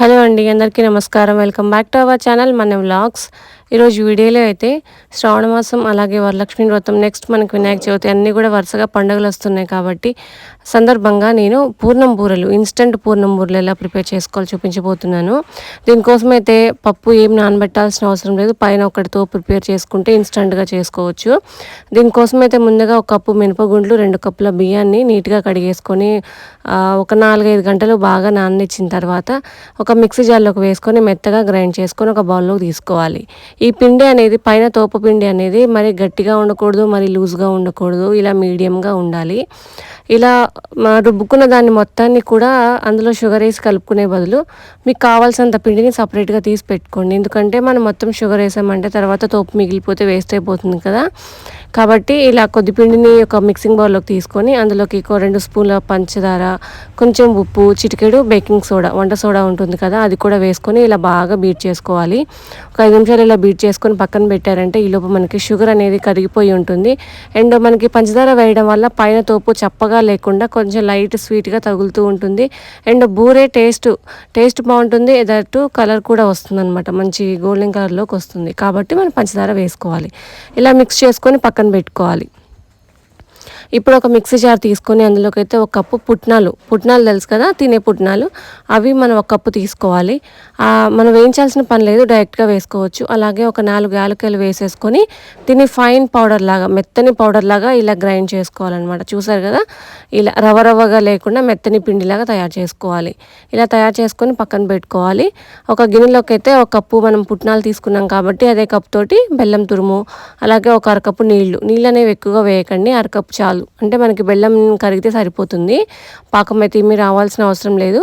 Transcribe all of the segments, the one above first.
Hello అండి అందరికీ నమస్కారం. Welcome back to our channel మన వ్లాగ్స్. ఈరోజు వీడియోలో అయితే శ్రావణ మాసం అలాగే వరలక్ష్మి వ్రతం నెక్స్ట్ మనకి వినాయక చవితి అన్నీ కూడా వరుసగా పండుగలు వస్తున్నాయి కాబట్టి సందర్భంగా నేను పూర్ణం బూరెలు ఇన్స్టెంట్ పూర్ణం బూరెలు ఎలా ప్రిపేర్ చేసుకోవాలో చూపించబోతున్నాను. దీనికోసం అయితే పప్పు ఏం నానబెట్టాల్సిన అవసరం లేదు పైన ఒకటితో ప్రిపేర్ చేసుకుంటే ఇన్స్టెంట్గా చేసుకోవచ్చు. దీనికోసం అయితే ముందుగా ఒక కప్పు మినపగుండ్లు రెండు కప్పుల బియ్యాన్ని నీట్గా కడిగేసుకొని ఒక నాలుగైదు గంటలు బాగా నాననిచ్చిన తర్వాత ఒక మిక్సీ జార్లోకి వేసుకొని మెత్తగా గ్రైండ్ చేసుకొని ఒక బౌల్లోకి తీసుకోవాలి. ఈ పిండి అనేది పైన తోపు పిండి అనేది మరి గట్టిగా ఉండకూడదు మరి లూజ్గా ఉండకూడదు ఇలా మీడియంగా ఉండాలి. ఇలా రుబ్బుకున్న దాన్ని మొత్తాన్ని కూడా అందులో షుగర్ వేసి కలుపుకునే బదులు మీకు కావాల్సినంత పిండిని సపరేట్గా తీసి పెట్టుకోండి. ఎందుకంటే మనం మొత్తం షుగర్ వేసామంటే తర్వాత తోపు మిగిలిపోతే వేస్ట్ అయిపోతుంది కదా. కాబట్టి ఇలా కొద్ది పిండిని ఒక మిక్సింగ్ బౌల్లోకి తీసుకొని అందులోకి రెండు స్పూన్ల పంచదార కొంచెం ఉప్పు చిటికెడు బేకింగ్ సోడా వంట సోడా ఉంటుంది కదా అది కూడా వేసుకొని ఇలా బాగా బీట్ చేసుకోవాలి. ఒక ఐదు నిమిషాలు ఇలా బీట్ చేసుకొని పక్కన పెట్టారంటే ఈ లోపు మనకి షుగర్ అనేది కరిగిపోయి ఉంటుంది. అండ్ మనకి పంచదార వేయడం వల్ల పైన తోపు చప్పగా లేకుండా కొంచెం లైట్ స్వీట్గా తగులుతూ ఉంటుంది. అండ్ బూరే టేస్ట్ టేస్ట్ బాగుంటుంది. ఎదట్టు కలర్ కూడా వస్తుంది అనమాట మంచి గోల్డెన్ కలర్లోకి వస్తుంది. కాబట్టి మనం పంచదార వేసుకోవాలి. ఇలా మిక్స్ చేసుకొని పక్కన పెట్టుకోవాలి. ఇప్పుడు ఒక మిక్సీ జార్ తీసుకొని అందులోకి అయితే ఒక కప్పు పుట్నాలు పుట్నాలు తెలుసు కదా తినే పుట్నాలు. అవి మనం ఒక కప్పు తీసుకోవాలి. మనం వేయించాల్సిన పని లేదు డైరెక్ట్గా వేసుకోవచ్చు. అలాగే ఒక నాలుగు యాలకాయలు వేసేసుకొని దీన్ని ఫైన్ పౌడర్ లాగా మెత్తని పౌడర్ లాగా ఇలా గ్రైండ్ చేసుకోవాలన్నమాట. చూసారు కదా? ఇలా రవ రవ్వగా లేకుండా మెత్తని పిండిలాగా తయారు చేసుకోవాలి. ఇలా తయారు చేసుకొని పక్కన పెట్టుకోవాలి. ఒక గిన్నెలోకి అయితే ఒక కప్పు మనం పుట్నాలు తీసుకున్నాం కాబట్టి అదే కప్పు తోటి బెల్లం తురుము అలాగే ఒక అరకప్పు నీళ్ళు నీళ్ళు అనేవి ఎక్కువగా వేయకండి. అరకప్పు చాలు. చాలు అంటే మనకి బెల్లం కరిగితే సరిపోతుంది. పాకం అయితే ఏమీ రావాల్సిన అవసరం లేదు.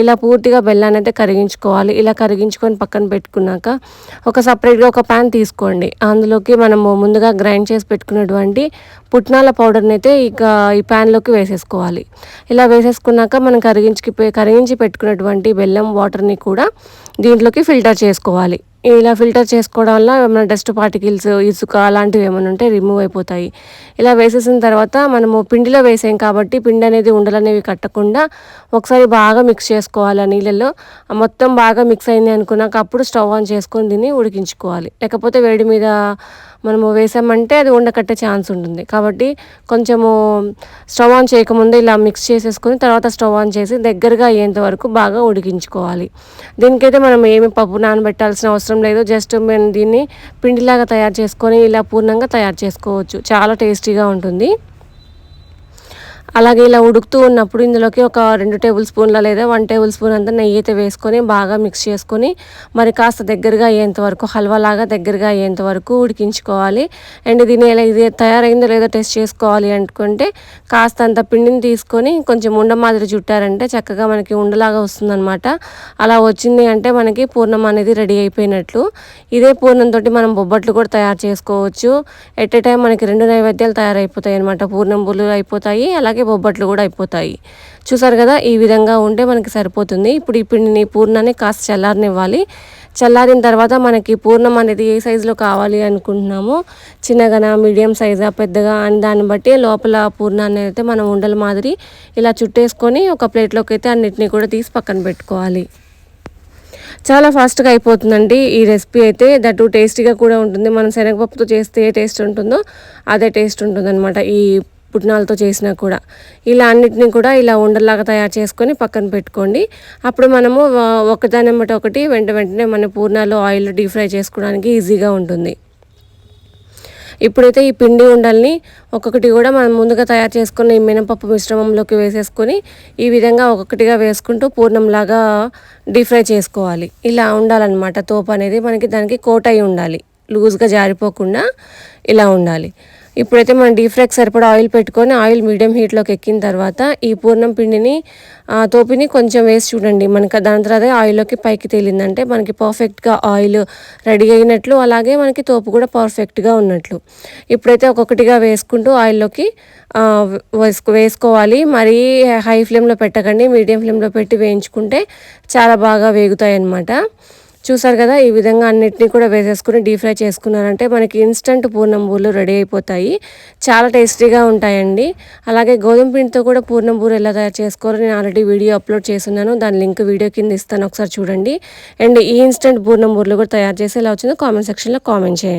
ఇలా పూర్తిగా బెల్లాన్ని అయితే కరిగించుకోవాలి. ఇలా కరిగించుకొని పక్కన పెట్టుకున్నాక ఒక సపరేట్గా ఒక ప్యాన్ తీసుకోండి. అందులోకి మనము ముందుగా గ్రైండ్ చేసి పెట్టుకున్నటువంటి పుట్నాల పౌడర్ని అయితే ఇక ఈ ప్యాన్లోకి వేసేసుకోవాలి. ఇలా వేసేసుకున్నాక మనం కరిగించి కరిగించి పెట్టుకున్నటువంటి బెల్లం వాటర్ని కూడా దీంట్లోకి ఫిల్టర్ చేసుకోవాలి. ఇలా ఫిల్టర్ చేసుకోవడం వల్ల ఏమైనా డస్ట్ పార్టికల్స్ ఇసుక అలాంటివి ఏమైనా ఉంటే రిమూవ్ అయిపోతాయి. ఇలా వేసేసిన తర్వాత మనము పిండిలో వేసాం కాబట్టి పిండి అనేది ఉండలనేవి కట్టకుండా ఒకసారి బాగా మిక్స్ చేసుకోవాలి ఆ నీళ్ళల్లో. మొత్తం బాగా మిక్స్ అయింది అనుకున్నాక అప్పుడు స్టవ్ ఆన్ చేసుకొని దీన్ని ఉడికించుకోవాలి. లేకపోతే వేడి మీద మనము వేసామంటే అది ఉండకట్టే ఛాన్స్ ఉంటుంది. కాబట్టి కొంచెము స్టవ్ ఆన్ చేయకముందే ఇలా మిక్స్ చేసేసుకొని తర్వాత స్టవ్ ఆన్ చేసి దగ్గరగా అయ్యేంత వరకు బాగా ఉడికించుకోవాలి. దీనికైతే మనం ఏమి పప్పు నానబెట్టాల్సిన అవసరం అవసరం లేదు. జస్ట్ మేము దీన్ని పిండిలాగా తయారు చేసుకొని ఇలా పూర్ణంగా తయారు చేసుకోవచ్చు. చాలా టేస్టీగా ఉంటుంది. అలాగే ఇలా ఉడుకుతూ ఉన్నప్పుడు ఇందులోకి ఒక రెండు టేబుల్ స్పూన్ల లేదా వన్ టేబుల్ స్పూన్ అంతా నెయ్యి అయితే వేసుకొని బాగా మిక్స్ చేసుకొని మరి కాస్త దగ్గరగా అయ్యేంత వరకు హల్వా లాగా దగ్గరగా అయ్యేంత వరకు ఉడికించుకోవాలి. అండ్ దీని ఎలా ఇది తయారైందో లేదో టెస్ట్ చేసుకోవాలి అనుకుంటే కాస్త అంత పిండిని తీసుకొని కొంచెం ఉండ మాదిరి చుట్టారంటే చక్కగా మనకి ఉండలాగా వస్తుందన్నమాట. అలా వచ్చింది అంటే మనకి పూర్ణం అనేది రెడీ అయిపోయినట్లు. ఇదే పూర్ణంతో మనం బొబ్బట్లు కూడా తయారు చేసుకోవచ్చు. ఎట్ ఏ టైం మనకి రెండు నైవేద్యాలు తయారైపోతాయి అనమాట పూర్ణం బుల్లు అయిపోతాయి. అలాగే అలాగే బొబ్బట్లు కూడా అయిపోతాయి. చూసారు కదా ఈ విధంగా ఉంటే మనకి సరిపోతుంది. ఇప్పుడు ఈ పిండిని పూర్ణాన్ని కాస్త చల్లారనివ్వాలి. చల్లారిన తర్వాత మనకి పూర్ణం అనేది ఏ సైజులో కావాలి అనుకుంటున్నామో చిన్నగానా మీడియం సైజా పెద్దగా అని దాన్ని బట్టి లోపల పూర్ణాన్ని అయితే మనం ఉండల మాదిరి ఇలా చుట్టేసుకొని ఒక ప్లేట్లోకి అయితే అన్నిటినీ కూడా తీసి పక్కన పెట్టుకోవాలి. చాలా ఫాస్ట్గా అయిపోతుందండి ఈ రెసిపీ అయితే. దట్టు టేస్టీగా కూడా ఉంటుంది. మనం శనగపప్పుతో చేస్తే ఏ టేస్ట్ ఉంటుందో అదే టేస్ట్ ఉంటుందన్నమాట. ఈ పుట్నాలతో చేసినా కూడా. ఇలా అన్నిటిని కూడా ఇలా ఉండలాగా తయారు చేసుకొని పక్కన పెట్టుకోండి. అప్పుడు మనము ఒకదాని బట్టి ఒకటి వెంట వెంటనే మన పూర్ణాలు ఆయిల్ డీప్ ఫ్రై చేసుకోవడానికి ఈజీగా ఉంటుంది. ఇప్పుడైతే ఈ పిండి ఉండల్ని ఒక్కొక్కటి కూడా మనం ముందుగా తయారు చేసుకున్న ఈ మినపప్పు మిశ్రమంలోకి వేసేసుకొని ఈ విధంగా ఒక్కొక్కటిగా వేసుకుంటూ పూర్ణంలాగా డీప్ ఫ్రై చేసుకోవాలి. ఇలా ఉండాలన్నమాట. తోపు అనేది మనకి దానికి కోట్ అయి ఉండాలి. లూజ్గా జారిపోకుండా ఇలా ఉండాలి. ఇప్పుడైతే మనం డీప్ ఫ్రైకి సరిపడా ఆయిల్ పెట్టుకొని ఆయిల్ మీడియం హీట్లోకి ఎక్కిన తర్వాత ఈ పూర్ణం పిండిని తోపిని కొంచెం వేసి చూడండి. మనకి దాని తర్వాత ఆయిల్లోకి పైకి తేలిందంటే మనకి పర్ఫెక్ట్గా ఆయిల్ రెడీ అయినట్లు అలాగే మనకి తోపు కూడా పర్ఫెక్ట్గా ఉన్నట్లు. ఇప్పుడైతే ఒక్కొక్కటిగా వేసుకుంటూ ఆయిల్లోకి వేసుకోవాలి. మరీ హై ఫ్లేమ్లో పెట్టకండి. మీడియం ఫ్లేమ్లో పెట్టి వేయించుకుంటే చాలా బాగా వేగుతాయి అన్నమాట చూసారు కదా ఈ విధంగా అన్నిటినీ కూడా వేసేసుకుని డీప్ ఫ్రై చేసుకున్నారంటే మనకి ఇన్స్టంట్ పూర్ణం బూరెలు రెడీ అయిపోతాయి. చాలా టేస్టీగా ఉంటాయండి. అలాగే గోధుమ పిండితో కూడా పూర్ణం బూరె ఎలా తయారు చేసుకోవాలో నేను ఆల్రెడీ వీడియో అప్లోడ్ చేస్తున్నాను. దాని లింక్ వీడియో కింద ఇస్తాను. ఒకసారి చూడండి. అండ్ ఈ ఇన్స్టంట్ పూర్ణం బూరెలు కూడా తయారు చేసి ఎలా వచ్చిందో కామెంట్ సెక్షన్లో కామెంట్ చేయండి.